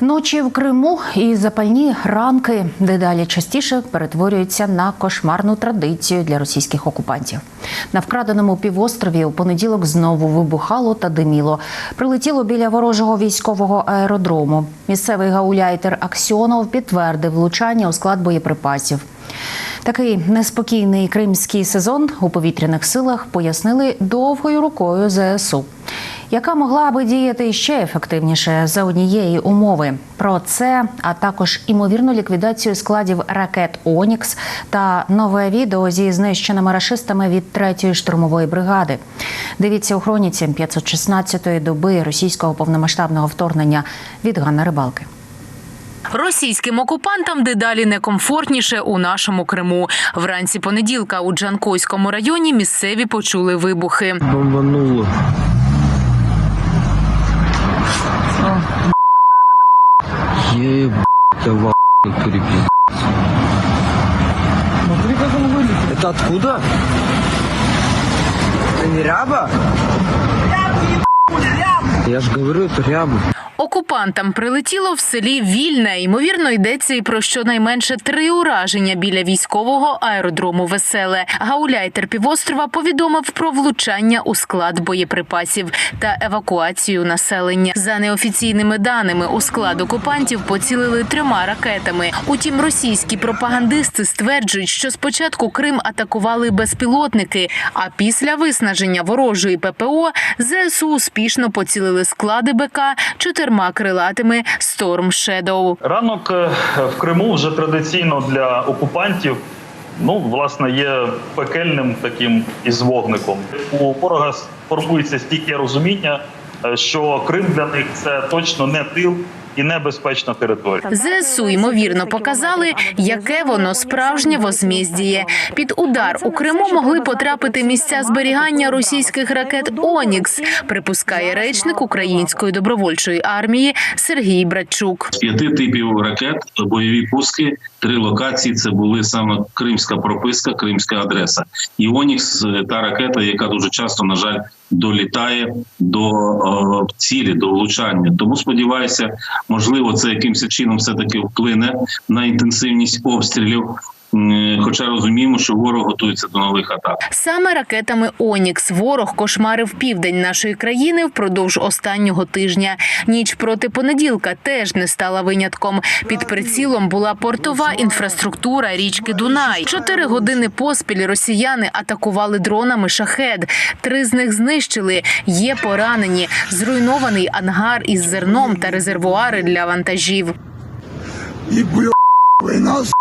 Ночі в Криму і запальні ранки дедалі частіше перетворюються на кошмарну традицію для російських окупантів. На вкраденому півострові у понеділок знову вибухало та диміло. Прилетіло біля ворожого військового аеродрому. Місцевий гауляйтер Аксьонов підтвердив влучання у склад боєприпасів. Такий неспокійний кримський сезон у повітряних силах пояснили довгою рукою ЗСУ, яка могла би діяти ще ефективніше за однієї умови. Про це, а також імовірну ліквідацію складів ракет Онікс та нове відео зі знищеними рашистами від 3-ї штурмової бригади. Дивіться у хроніці 516-ї доби російського повномасштабного вторгнення від Ганна Рибалки. Російським окупантам дедалі некомфортніше у нашому Криму. Вранці понеділка у Джанкойському районі місцеві почули вибухи. бомбануло. Ебать, в перепиздец. Смотри, как он вылетел. Это откуда? Это не ряба? Я же говорю, это ряба. Окупантам прилетіло в селі Вільне. Ймовірно, йдеться і про щонайменше три ураження біля військового аеродрому Веселе. Гауляйтер півострова повідомив про влучання у склад боєприпасів та евакуацію населення. За неофіційними даними, у склад окупантів поцілили трьома ракетами. Утім, російські пропагандисти стверджують, що спочатку Крим атакували безпілотники, а після виснаження ворожої ППО ЗСУ успішно поцілили склади БК чотирма крилатими Storm Shadow. Ранок е, в Криму вже традиційно для окупантів. Ну, власне, є пекельним таким із вогником. У ворога формується стійке розуміння, е, що Крим для них це точно не тил і небезпечна територія. ЗСУ ймовірно показали, яке воно справжнє возмездіє. Під удар у Криму могли потрапити місця зберігання російських ракет Онікс, припускає речник української добровольчої армії Сергій Братчук. З п'яти типів ракет бойові пуски. Три локації це були саме кримська прописка, кримська адреса. І Онікс та ракета, яка дуже часто, на жаль, долітає до е, цілі, до влучання. Тому сподіваюся, можливо, це якимось чином все таки вплине на інтенсивність обстрілів. Хоча розуміємо, що ворог готується до нових атак. Саме ракетами Онікс ворог кошмарив південь нашої країни впродовж останнього тижня. Ніч проти понеділка теж не стала винятком. Під прицілом була портова інфраструктура річки Дунай. Чотири години поспіль росіяни атакували дронами шахед. Три з них знищили. Є поранені. Зруйнований ангар із зерном та резервуари для вантажів. И бля, война, с***.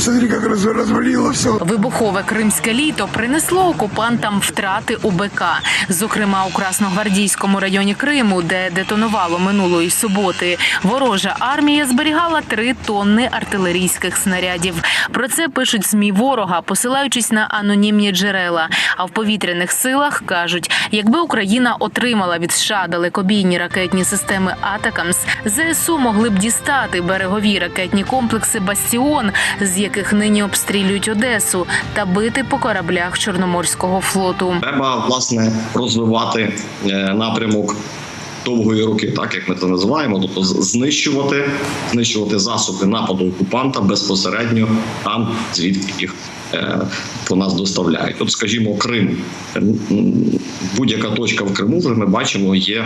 Смотри, как раз развалило все. Вибухове кримське літо принесло окупантам втрати у БК, зокрема у Красногвардійському районі Криму, де детонувало минулої суботи. Ворожа армія зберігала три тонни артилерійських снарядів. Про це пишуть змі ворога, посилаючись на анонімні джерела. А в повітряних силах кажуть, якби Україна отримала від США далекобійні ракетні системи Атакамс, ЗСУ могли б дістати берегові ракетні комплекси Бастіон, з яких нині обстрілюють Одесу, та бити по кораблях Чорноморського флоту. Треба власне розвивати е, напрямок. Довгої руки, так як ми це називаємо, тобто знищувати, знищувати засоби нападу окупанта безпосередньо там, звідки їх по нас доставляють. Тобто, скажімо, Крим, будь-яка точка в Криму, вже ми бачимо, є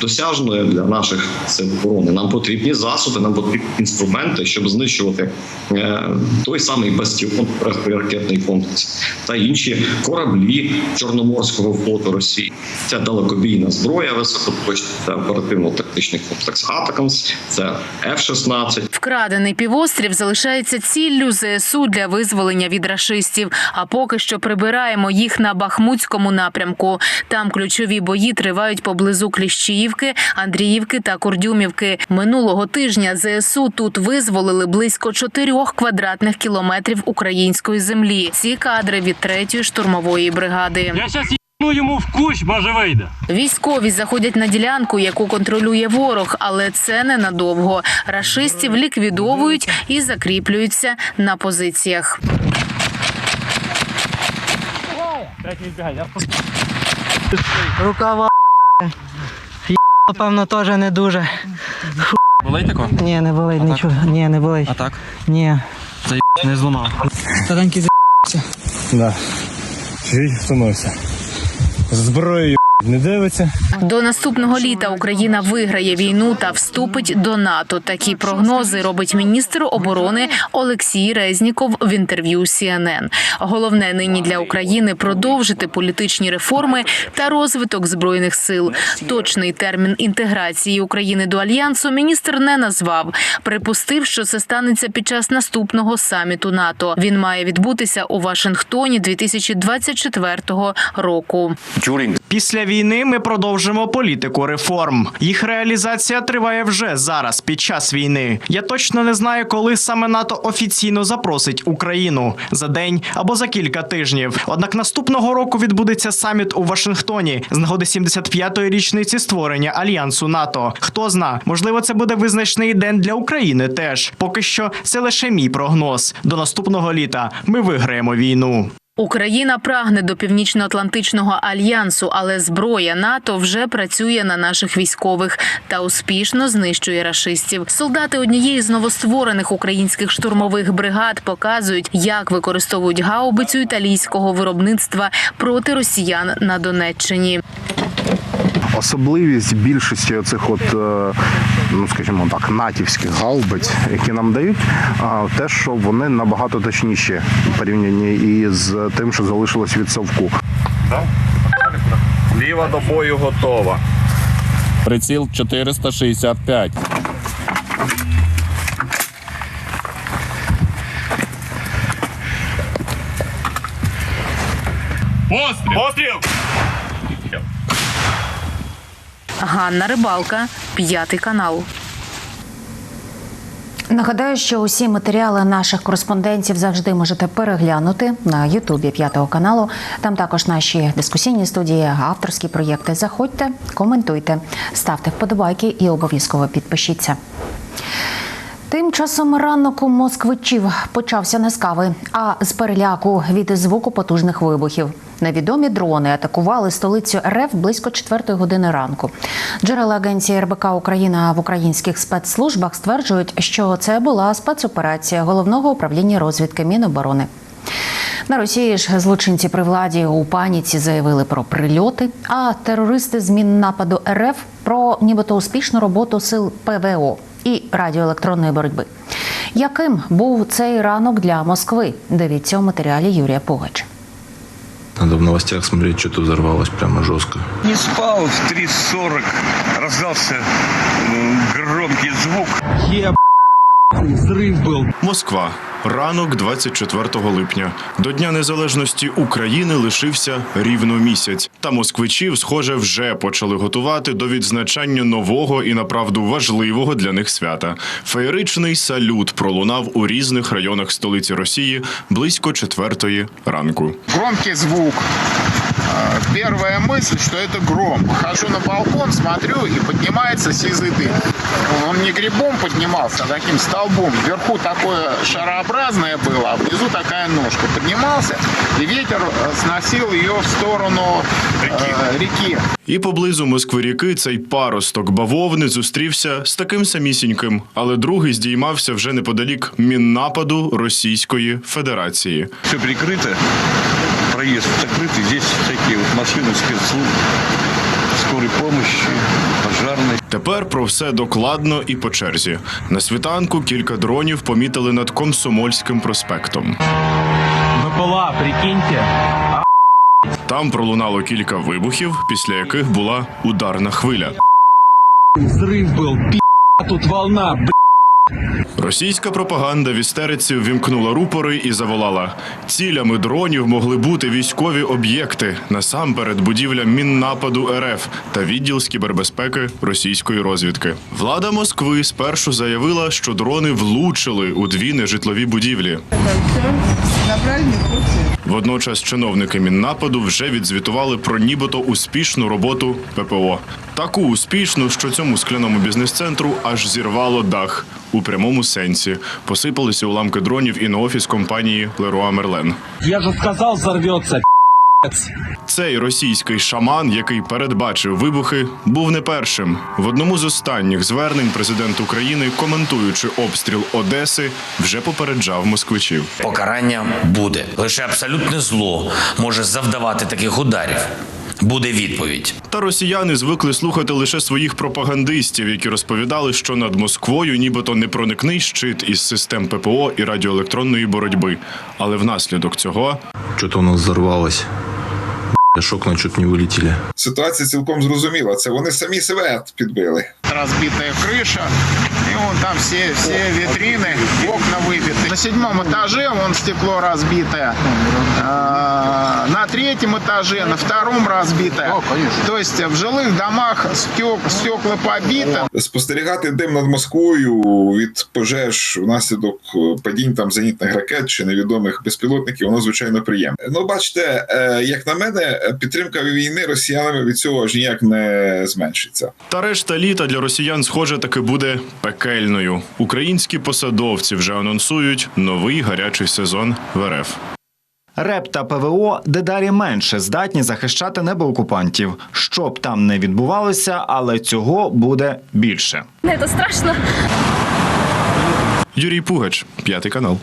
досяжною для наших сил оборони. Нам потрібні засоби, нам потрібні інструменти, щоб знищувати е, той самий бастіон ракетний комплекс та інші кораблі Чорноморського флоту Росії. Це далекобійна зброя високоточна, це оперативно-тактичний комплекс Атакамс, це F-16, Вкрадений півострів залишається ціллю ЗСУ для визволення від рашистів. А поки що прибираємо їх на Бахмутському напрямку. Там ключові бої тривають поблизу Кліщіївки, Андріївки та Курдюмівки. Минулого тижня ЗСУ тут визволили близько чотирьох квадратних кілометрів української землі. Ці кадри від третьої штурмової бригади. Я зараз йому в кущ, може вийде. Військові заходять на ділянку, яку контролює ворог, але це ненадовго. Рашистів ліквідовують і закріплюються на позиціях. Рукава. певно Напевно, теж не дуже. Болить тако? Ні, не болить, нічого. Ні, не болить. А так? Ні. Не зламав. Старенький за***ся. Да. Чуть втонувся. Зброєю не дивиться. До наступного літа Україна виграє війну та вступить до НАТО. Такі прогнози робить міністр оборони Олексій Резніков в інтерв'ю CNN. Головне нині для України продовжити політичні реформи та розвиток збройних сил. Точний термін інтеграції України до альянсу міністр не назвав. Припустив, що це станеться під час наступного саміту НАТО. Він має відбутися у Вашингтоні 2024 року. Після війни ми продовжимо політику реформ. Їх реалізація триває вже зараз, під час війни. Я точно не знаю, коли саме НАТО офіційно запросить Україну за день або за кілька тижнів. Однак наступного року відбудеться саміт у Вашингтоні з нагоди 75-ї річниці створення альянсу НАТО. Хто зна, можливо, це буде визначний день для України. Теж поки що це лише мій прогноз. До наступного літа ми виграємо війну. Україна прагне до північно-атлантичного альянсу, але зброя НАТО вже працює на наших військових та успішно знищує рашистів. Солдати однієї з новостворених українських штурмових бригад показують, як використовують гаубицю італійського виробництва проти росіян на Донеччині. Особливість більшості оцих от, е, ну скажімо так, натівських гаубиць, які нам дають, те, що вони набагато точніші в порівнянні із тим, що залишилось від совку. Ліва до бою готова. Приціл 465. Постріл! Постріл! Ганна Рибалка, п'ятий канал. Нагадаю, що усі матеріали наших кореспондентів завжди можете переглянути на Ютубі п'ятого каналу. Там також наші дискусійні студії, авторські проєкти. Заходьте, коментуйте, ставте вподобайки і обов'язково підпишіться. Тим часом ранок у москвичів почався не з кави, а з переляку від звуку потужних вибухів. Невідомі дрони атакували столицю РФ близько 4 години ранку. Джерела агенції РБК Україна в українських спецслужбах стверджують, що це була спецоперація головного управління розвідки Міноборони. На Росії ж злочинці при владі у паніці заявили про прильоти, а терористи з міннападу РФ про нібито успішну роботу сил ПВО і радіоелектронної боротьби. Яким був цей ранок для Москви? Дивіться у матеріалі Юрія Пугач. Надо в новостях смотреть, что-то взорвалось прямо жестко. Не спал в 3.40, раздался громкий звук Москва. Ранок 24 липня. До Дня Незалежності України лишився рівно місяць. Та москвичів, схоже, вже почали готувати до відзначання нового і направду важливого для них свята. Феєричний салют пролунав у різних районах столиці Росії близько четвертої ранку. Громкий звук. А, Первая мысль, что это гром. Хожу на балкон, смотрю, и поднимается сизый дым. Он не грибом поднимался, а таким столбом. Вверху такое шарообразное было, а внизу такая ножка. Поднимался, и ветер э, сносил ее в сторону э, реки. І поблизу Москви-ріки цей паросток бавовни зустрівся з таким самісіньким, але другий здіймався вже неподалік міннападу Російської Федерації. Все прикрыто, проезд закрытый. Здесь всякие вот машины спецслужб, скорой помощи, пожарной. Тепер про все докладно і по черзі. На світанку кілька дронів помітили над Комсомольським проспектом. БПЛА, прикиньте. Там пролунало кілька вибухів, після яких була ударна хвиля. Взрыв был, пи***, тут волна, б***. Російська пропаганда в істериці ввімкнула рупори і заволала: цілями дронів могли бути військові об'єкти, насамперед будівля міннападу РФ та відділ з кібербезпеки російської розвідки. Влада Москви спершу заявила, що дрони влучили у дві нежитлові будівлі. Водночас чиновники міннападу вже відзвітували про нібито успішну роботу ППО. Таку успішну, що цьому скляному бізнес-центру аж зірвало дах у прямому сенсі. Посипалися уламки дронів і на офіс компанії Леруа Мерлен. Я же сказал, взорвется. Цей російський шаман, який передбачив вибухи, був не першим. В одному з останніх звернень президент України, коментуючи обстріл Одеси, вже попереджав москвичів. Покарання буде. Лише абсолютне зло може завдавати таких ударів Буде відповідь. Та росіяни звикли слухати лише своїх пропагандистів, які розповідали, що над Москвою нібито непроникний щит із систем ППО і радіоелектронної боротьби. Але внаслідок цього Что-то у нас взорвалось. Б***ь, Шокна чуть не вылетели. Ситуація цілком зрозуміла. Це вони самі себе підбили. Разбитая крыша, и вон там все, все витрины, окна выбиты. На седьмом этаже вон стекло разбитое, А, на третьем этаже, на втором разбитое. То есть в жилых домах стек- стекла побиты. Спостерігати дим над Москвою від пожеж внаслідок е, падінь там зенітних ракет чи невідомих безпілотників, воно звичайно приємне. Ну, бачите, е, як на мене, підтримка війни росіянами від цього аж ніяк не зменшиться. та решта літа для росіян, схоже, таки буде пекельною. Українські посадовці вже анонсують новий гарячий сезон в РФ. РЕП та ПВО дедалі менше здатні захищати небо окупантів. Що б там не відбувалося, але цього буде більше. Не то страшно. Юрій Пугач, п'ятий канал.